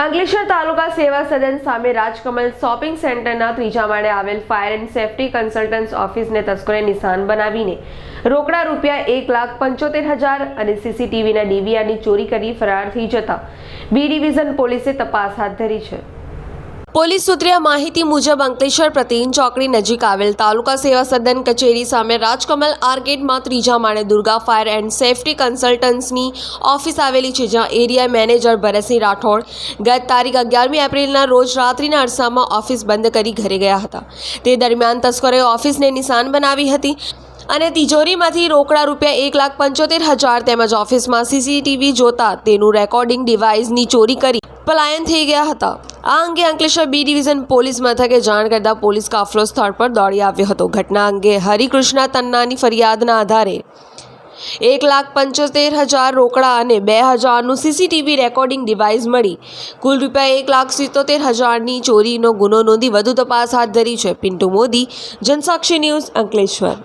અંકલેશ્વર તાલુકા સેવા સદન સામે રાજકમલ શોપિંગ સેન્ટરના ત્રીજા માળે આવેલ ફાયર એન્ડ સેફટી કન્સલ્ટન્ટ્સ ઓફિસને તસ્કરે નિશાન બનાવીને રોકડા રૂપિયા એક લાખ પંચોતેર હજાર અને સીસીટીવીના ડીવીઆરની ચોરી કરી ફરાર થઈ જતા. બી ડિવિઝન પોલીસે તપાસ હાથ ધરી છે. પોલીસ સૂત્રે માહિતી મુજબ અંકલેશ્વર પ્રતિન ચોકડી નજીક આવેલ તાલુકા સેવા સદન કચેરી સામે રાજકમલ આર્કેડમાં ત્રીજા માળે દુર્ગા ફાયર એન્ડ સેફટી કન્સલ્ટન્ટ્સની ઓફિસ આવેલી છે, જ્યાં એરિયા મેનેજર ભરતસિંહ રાઠોડ ગત તારીખ અગિયારમી એપ્રિલના રોજ રાત્રિના અરસામાં ઓફિસ બંધ કરી ઘરે ગયા હતા. તે દરમિયાન તસ્કરોએ ઓફિસને નિશાન બનાવી હતી. અને તિજોરીમાંથી રોકડા રૂપિયા એક લાખ પંચોતેર હજાર તેમજ ઓફિસમાં સીસીટીવી જોતા તેનું રેકોર્ડિંગ ડિવાઇસની ચોરી કરી પલાયન થઈ ગયા હતા. આ અંગે અંકલેશ્વર બી ડિવિઝન પોલીસ મથકે જાણ કરતા પોલીસ કાફલો સ્થળ પર દોડી આવ્યો હતો. ઘટના અંગે હરિકૃષ્ણ તન્નાની ફરિયાદના આધારે એક લાખ પંચોતેર હજાર રોકડા અને બે હજારનું સીસીટીવી રેકોર્ડિંગ ડિવાઇસ મળી. કુલ રૂપિયા એક લાખ સિત્તોતેર હજારની ચોરીનો ગુનો નોંધી વધુ તપાસ હાથ ધરી છે. પિન્ટુ મોદી, જનસાક્ષી ન્યૂઝ અંકલેશ્વર.